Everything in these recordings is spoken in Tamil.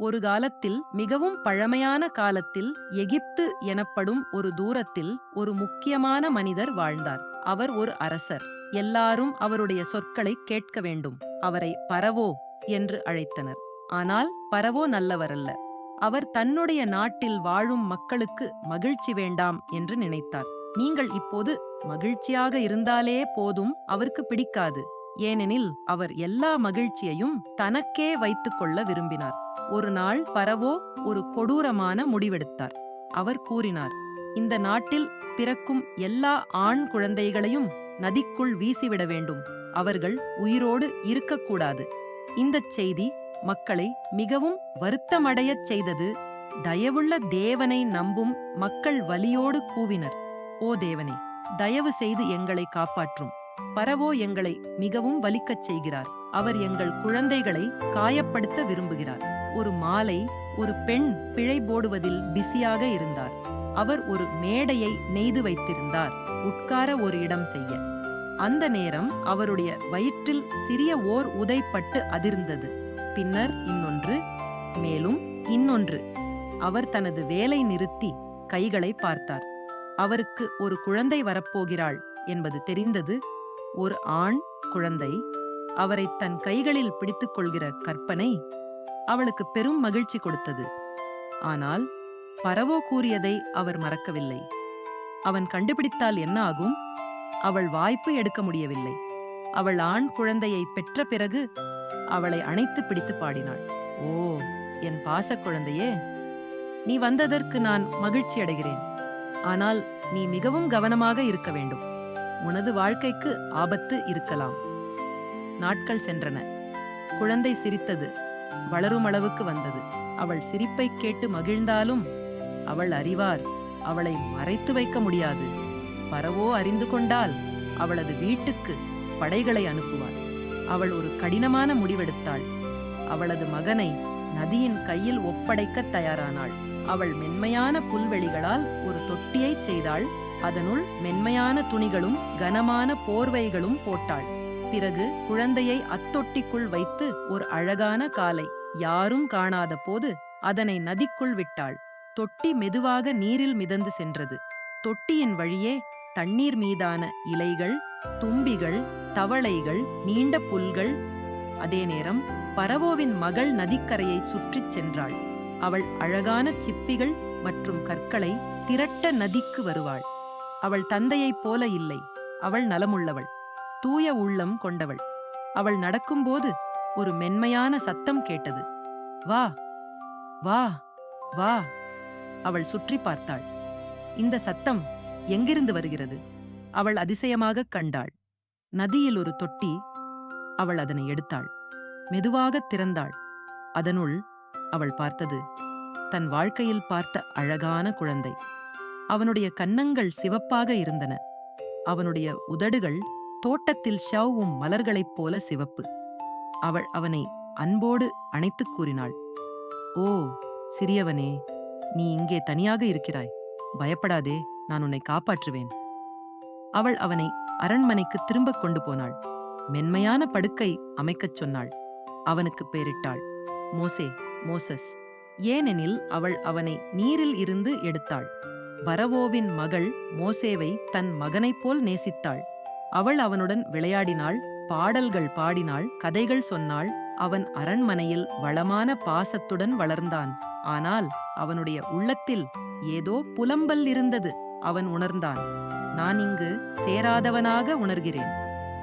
ஒரு காலத்தில் மிகவும் பழமையான காலத்தில் எகிப்து எனப்படும் ஒரு தூரத்தில் ஒரு முக்கியமான மனிதர் வாழ்ந்தார். அவர் ஒரு அரசர். எல்லாரும் அவருடைய சொற்களை கேட்க வேண்டும். அவரை பரவோ என்று அழைத்தனர். ஆனால் பரவோ நல்லவரல்ல. அவர் தன்னுடைய நாட்டில் வாழும் மக்களுக்கு மகிழ்ச்சி வேண்டாம் என்று நினைத்தார். நீங்கள் இப்போது மகிழ்ச்சியாக இருந்தாலே போதும் அவருக்கு பிடிக்காது. ஏனெனில் அவர் எல்லா மகிழ்ச்சியையும் தனக்கே வைத்துக் கொள்ள விரும்பினார். ஒரு நாள் பரவோ ஒரு கொடூரமான முடிவெடுத்தார். அவர் கூறினார் இந்த நாட்டில் பிறக்கும் எல்லா ஆண் குழந்தைகளையும் நதிக்குள் வீசிவிட வேண்டும். அவர்கள் உயிரோடு இருக்கக்கூடாது. இந்தச் செய்தி மக்களை மிகவும் வருத்தமடையச் செய்தது. தயவுள்ள தேவனை நம்பும் மக்கள் வலியோடு கூவினர். ஓ தேவனே தயவு செய்து எங்களை காப்பாற்றும். பரவோ எங்களை மிகவும் வலிக்கச் செய்கிறார். அவர் எங்கள் குழந்தைகளை காயப்படுத்த விரும்புகிறார். ஒரு மாலை ஒரு பெண் பிழை போடுவதில் பிஸியாக இருந்தார். அவர் ஒரு மேடையை நெய்து வைத்திருந்தார் உட்கார ஒரு இடம் செய்ய. அந்த நேரம் அவருடைய வயிற்றில் சிறிய ஓர் உதைப்பட்டு அதிர்ந்தது. பின்னர் இன்னொன்று மேலும் இன்னொன்று. அவர் தனது வேலை நிறுத்தி கைகளை பார்த்தார். அவருக்கு ஒரு குழந்தை வரப்போகிறாள் என்பது தெரிந்தது. ஒரு ஆண் குழந்தை அவரை தன் கைகளில் பிடித்துக் கொள்கிற கற்பனை அவளுக்கு பெரும் மகிழ்ச்சி கொடுத்தது. ஆனால் பரவோ கூறியதை அவர் மறக்கவில்லை. அவன் கண்டுபிடித்தால் என்ன ஆகும்? அவள் வாய்ப்பு எடுக்க முடியவில்லை. அவள் ஆண் குழந்தையை பெற்ற பிறகு அவளை அணைத்து பிடித்து பாடினாள். ஓ என் பாசக் குழந்தையே நீ வந்ததற்கு நான் மகிழ்ச்சி அடைகிறேன். ஆனால் நீ மிகவும் கவனமாக இருக்க வேண்டும். உனது வாழ்க்கைக்கு ஆபத்து இருக்கலாம். நாட்கள் சென்றன. குழந்தை சிரித்தது. வளரும் அளவுக்கு வந்தது. அவள் சிரிப்பைக் கேட்டு மகிழ்ந்தாலும் அவள் அறிவார் அவளை மறைத்து வைக்க முடியாது. பரவோ அறிந்து கொண்டால் அவளது வீட்டுக்கு படைகளை அனுப்புவார் அவள் ஒரு கடினமான முடிவெடுத்தாள். அவளது மகனை நதியின் கையில் ஒப்படைக்கத் தயாரானாள். அவள் மென்மையான புல்வெளிகளால் ஒரு தொட்டியைச் செய்தாள். அதனுள் மென்மையான துணிகளும் கனமான போர்வைகளும் போட்டாள். பிறகு குழந்தையை அத்தொட்டிக்குள் வைத்து ஒரு அழகான காலை யாரும் காணாத போது அதனை நதிக்குள் விட்டாள். தொட்டி மெதுவாக நீரில் மிதந்து சென்றது. தொட்டியின் வழியே தண்ணீர் மீதான இலைகள் தும்பிகள் தவளைகள் நீண்ட புல்கள். அதே நேரம் பரவோவின் மகள் நதிக்கரையை சுற்றிச் சென்றாள். அவள் அழகான சிப்பிகள் மற்றும் கற்களை திரட்ட நதிக்கு வருவாள். அவள் தந்தையைப் போல இல்லை. அவள் நலமுள்ளவள். தூய உள்ளம் கொண்டவள். அவள் நடக்கும்போது ஒரு மென்மையான சத்தம் கேட்டது. வா வா வா அவள் சுற்றி பார்த்தாள். இந்த சத்தம் எங்கிருந்து வருகிறது? அவள் அதிசயமாகக் கண்டாள். நதியில் ஒரு தொட்டி. அவள் அதனை எடுத்தாள். மெதுவாகத் திறந்தாள். அதனுள் அவள் பார்த்தது தன் வாழ்க்கையில் பார்த்த அழகான குழந்தை. அவனுடைய கன்னங்கள் சிவப்பாக இருந்தன. அவனுடைய உதடுகள் தோட்டத்தில் ஷவ்வும் மலர்களைப் போல சிவப்பு. அவள் அவனை அன்போடு அணைத்துக் கூறினாள். ஓ சிறியவனே நீ இங்கே தனியாக இருக்கிறாய். பயப்படாதே நான் உன்னை காப்பாற்றுவேன். அவள் அவனை அரண்மனைக்கு திரும்பக் கொண்டு போனாள். மென்மையான படுக்கை அமைக்கச் சொன்னாள். அவனுக்கு பேரிட்டாள் மோசே மோசஸ். ஏனெனில் அவள் அவனை நீரில் இருந்து எடுத்தாள். பரவோவின் மகள் மோசேவை தன் மகனைப் போல் நேசித்தாள். அவள் அவனுடன் விளையாடினாள் பாடல்கள் பாடினாள் கதைகள் சொன்னாள். அவன் அரண்மனையில் வளமான பாசத்துடன் வளர்ந்தான். ஆனால் அவனுடைய உள்ளத்தில் ஏதோ புலம்பல் இருந்தது. அவன் உணர்ந்தான் நான் இங்கு சேராதவனாக உணர்கிறேன்.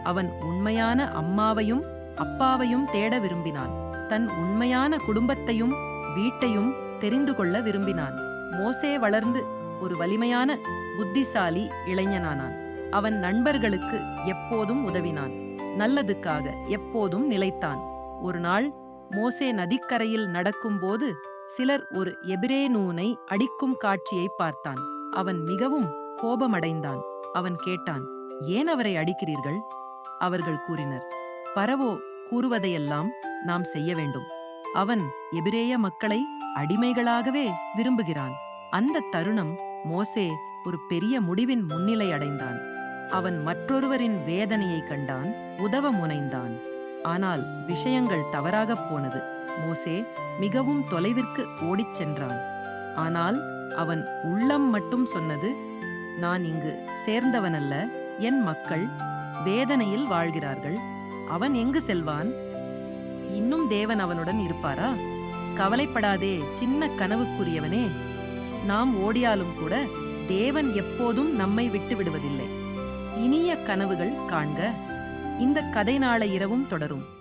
அவன் உண்மையான அம்மாவையும் அப்பாவையும் தேட விரும்பினான். தன் உண்மையான குடும்பத்தையும் வீட்டையும் தெரிந்து கொள்ள விரும்பினான். மோசே வளர்ந்து ஒரு வலிமையான புத்திசாலி இளைஞனானான். அவன் நண்பர்களுக்கு எப்போதும் உதவினான். நல்லதுக்காக எப்போதும் நிலைத்தான். ஒரு நாள் மோசே நதிக்கரையில் நடக்கும்போது சிலர் ஒரு எபிரே நூனை அடிக்கும் காட்சியை பார்த்தான். அவன் மிகவும் கோபமடைந்தான். அவன் கேட்டான் ஏன் அவரை அடிக்கிறீர்கள்? அவர்கள் கூறினர் பரவோ கூறுவதையெல்லாம் நாம் செய்ய வேண்டும். அவன் எபிரேய மக்களை அடிமைகளாகவே விரும்புகிறான். அந்த தருணம் மோசே ஒரு பெரிய முடிவின் முன்னிலை அடைந்தான். அவன் மற்றொருவரின் வேதனையை கண்டான் உதவ முனைந்தான். ஆனால் விஷயங்கள் தவறாகப் போனது. மோசே மிகவும் தொலைவிற்கு ஓடிச் சென்றான். ஆனால் அவன் உள்ளம் மட்டும் சொன்னது நான் இங்கு சேர்ந்தவனல்ல என் மக்கள் வேதனையில் வாழ்கிறார்கள். அவன் எங்கு செல்வான்? இன்னும் தேவன் அவனுடன் இருப்பாரா? கவலைப்படாதே சின்ன கனவுக்குரியவனே. நாம் ஓடியாலும் கூட தேவன் எப்போதும் நம்மை விட்டு விடுவதில்லை இனிய கனவுகள் காண்க. இந்த கதை நாளை இரவும் தொடரும்.